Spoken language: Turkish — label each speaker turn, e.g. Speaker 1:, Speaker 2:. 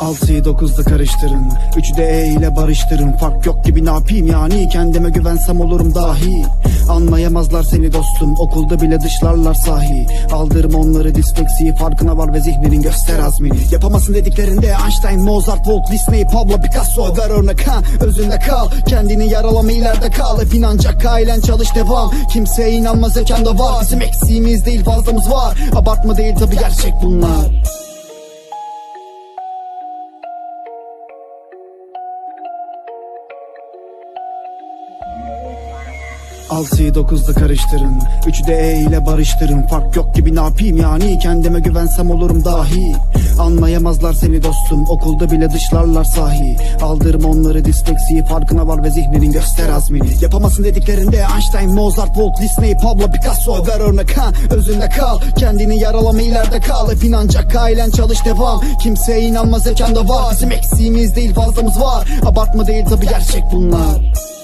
Speaker 1: Altıyı dokuzda karıştırın. Üçü de E ile barıştırın. Fark yok gibi ne yapayım yani? Kendime güvensem olurum dahi. Anlayamazlar seni dostum. Okulda bile dışlarlar sahi. Aldırma onları disleksiyi Farkına var ve zihninin göster azmini. Yapamazsın dediklerinde Einstein, Mozart, Walt Disney, Pablo Picasso. Ver örnek ha özünde kal. Kendini yaralama ileride kal. Hep inanacak ailen çalış devam. Kimseye inanma zekanda var. Bizim eksiğimiz değil fazlamız var. Abartma değil tabi gerçek bunlar Altıyı dokuzda karıştırın. Üçü de E ile barıştırın. Fark yok gibi ne yapayım yani? Kendime güvensem olurum dahi. Anlayamazlar seni dostum. Okulda bile dışlarlar sahi. Aldırma onları disleksiyi Farkına var ve zihninin göster azmini. Yapamazsın dediklerinde Einstein, Mozart, Walt Disney, Pablo Picasso. Ver örnek ha özünde kal. Kendini yaralama ileride kal. Hep inanacak ailen çalış devam. Kimseye inanma zekanda var. Bizim eksiğimiz değil fazlamız var. Abartma değil tabi gerçek bunlar